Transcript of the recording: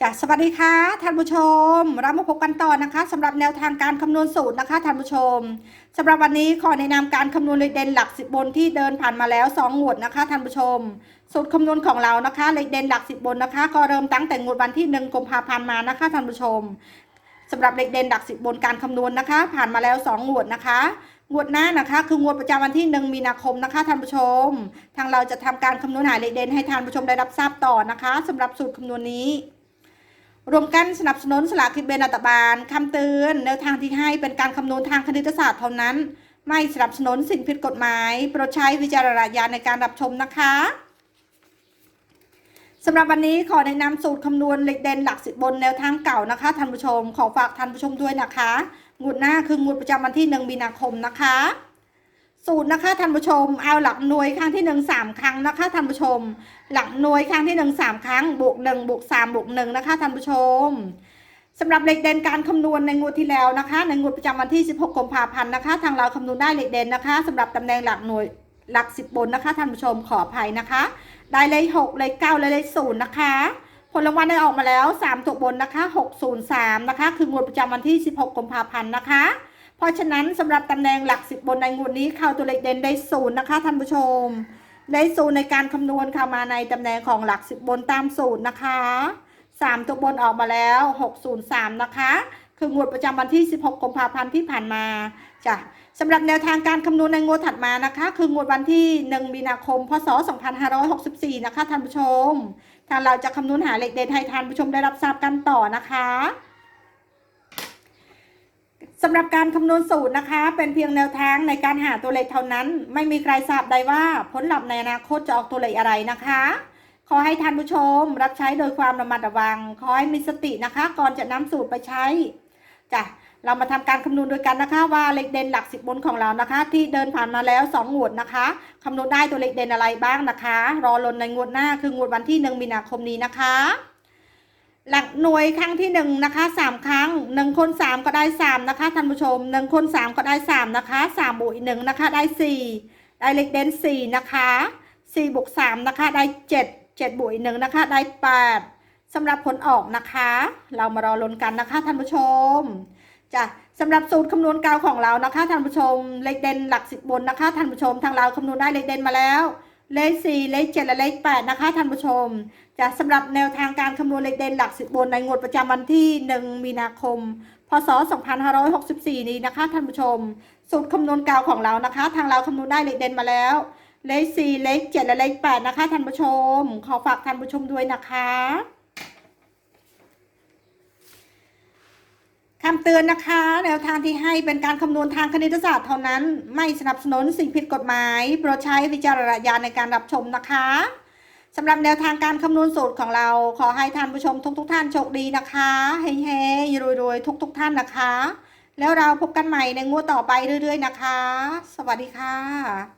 จ้ะสวัสดีค่ะท่านผู้ชม เรามาพบกันต่อนะคะสำหรับแนวทางการคำนวณสูตรนะคะท่านผู้ชมสำหรับวันนี้ขอแนะนำการคำนวณเลขเด่นหลักสิบบนที่เดินผ่านมาแล้ว2งวดนะคะท่านผู้ชม สูตรคำนวณของเรานะคะเลขเด่นหลักสิบบนนะคะ ก็เริ่มตั้งแต่งวดวันที่1กุมภาพันธ์มานะคะท่านผู้ชมสำหรับเลขเด่นหลักสิบบนการคำนวณนะคะ ผ่านมาแล้ว2งวดนะคะงวดหน้านะคะ คืองวดประจำวันที่ 1 มีนาคมนะคะท่านผู้ชม ทางเราจะทำการคำนวณหาเลขเด่นให้ท่านผู้ชมได้รับทราบต่อนะคะสำหรับสูตรคำนวณนี้ รวมกันสนับสนุนสลากกินแบ่งรัฐบาลคำเตือนแนวทางที่ให้เป็นการคำนวณทางคณิตศาสตร์เท่านั้น ไม่สนับสนุนสิ่งผิดกฎหมายโปรดใช้วิจารณญาณในการรับชมนะคะสำหรับวันนี้ขอแนะนำสูตรคำนวณเลขเด่นหลักสิบบนแนวทางเก่านะคะท่านผู้ชม ขอฝากท่านผู้ชมด้วยนะคะงวดหน้าคืองวดประจำวันที่หนึ่งมีนาคมนะคะ สูตรนะคะท่านผู้ชม เอาหลักหน่วยครั้งที่หนึ่งสามครั้งนะคะท่านผู้ชม หลักหน่วยครั้งที่หนึ่งสามครั้งบวกหนึ่งบวกสามบวกหนึ่งนะคะท่านผู้ชมสำหรับเลขเด่นการคำนวณในงวดที่แล้วนะคะ ในงวดประจำวันที่ 16กุมภาพันธ์นะคะ ทางเราคำนวณได้เลขเด่นนะคะสำหรับตำแหน่งหลักหน่วยหลักสิบบนนะคะท่านผู้ชมขออภัยนะคะ ได้เลขหกเลขเก้าและเลขศูนย์นะคะ ผลรางวัลได้ออกมาแล้ว3ตัวบนนะคะ603นะคะ คืองวดประจำวันที่ 16กุมภาพันธ์นะคะ เพราะฉะนั้นสำหรับตำแหน่งหลักสิบบนในงวดนี้เข้าตัวเลขเด่นได้ศูนย์นะคะท่านผู้ชม ได้ศูนย์ในการคำนวณเข้ามาในตำแหน่งของหลักสิบบนตามสูตรนะคะสามตัวบนออกมาแล้วหกศูนย์สามนะคะคืองวดประจำวันที่ 16 กุมภาพันธ์ที่ผ่านมาจ้ะสำหรับแนวทางการคำนวณในงวดถัดมานะคะ คืองวดวันที่ 1 มีนาคม พศ 2564 นะคะท่านผู้ชม ทางเราจะคำนวณหาเลขเด่นให้ท่านผู้ชมได้รับทราบกันต่อนะคะ สำหรับการคำนวณสูตรนะคะ เป็นเพียงแนวทางในการหาตัวเลขเท่านั้น ไม่มีใครทราบได้ว่าผลลัพธ์ในอนาคตจะออกตัวเลขอะไรนะคะ ขอให้ท่านผู้ชมรับใช้โดยความระมัดระวัง ขอให้มีสตินะคะ ก่อนจะนำสูตรไปใช้จ้ะเรามาทำการคำนวณโดยกันนะคะว่าเลขเด่นหลักสิบบนของเรานะคะ ที่เดินผ่านมาแล้ว2งวดนะคะคำนวณได้ตัวเลขเด่นอะไรบ้างนะคะ รอลนในงวดหน้าคืองวดวันที่ 1 มีนาคมนี้นะคะ หลักหน่วยครั้งที่หนึ่งนะคะสามครั้งหนึ่งคนสามก็ได้สามนะคะท่านผู้ชมหนึ่งคนสามก็ได้สามนะคะสามบวกอีกหนึ่งนะคะได้สี่ได้เลขเด่นสี่นะคะสี่บวกสามนะคะได้เจ็ดเจ็ดบวกอีกหนึ่งนะคะได้แปดสำหรับผลออกนะคะ เรามารอลุ้นกันนะคะท่านผู้ชมจ้ะสำหรับสูตรคำนวณกาวของเรานะคะท่านผู้ชมเลขเด่นหลักสิบบนนะคะท่านผู้ชมทางเราคำนวณได้เลขเด่นมาแล้ว เลขสี่เลขเจ็ดและเลขแปดนะคะท่านผู้ชมจะสำหรับแนวทางการคำนวณเลขเด่นหลักสิบบนในงวดประจำวันที่1มีนาคม พศ 2564 นี้นะคะท่านผู้ชม สูตรคำนวณกาวของเรานะคะ ทางเราคำนวณได้เลขเด่นมาแล้ว เลข4เลข7และเลข8นะคะท่านผู้ชม ขอฝากท่านผู้ชมด้วยนะคะ คำเตือนนะคะ แนวทางที่ให้เป็นการคำนวณทางคณิตศาสตร์เท่านั้น ไม่สนับสนุนสิ่งผิดกฎหมายโปรดใช้วิจารณญาณในการรับชมนะคะสำหรับแนวทางการคำนวณสูตรของเราขอให้ท่านผู้ชมทุกๆทท่านโชคดีนะคะเฮ้ๆรวยๆ ทุกๆ ท่านนะคะ แล้วเราพบกันใหม่ในงวดต่อไปเรื่อย ๆ นะคะ สวัสดีค่ะ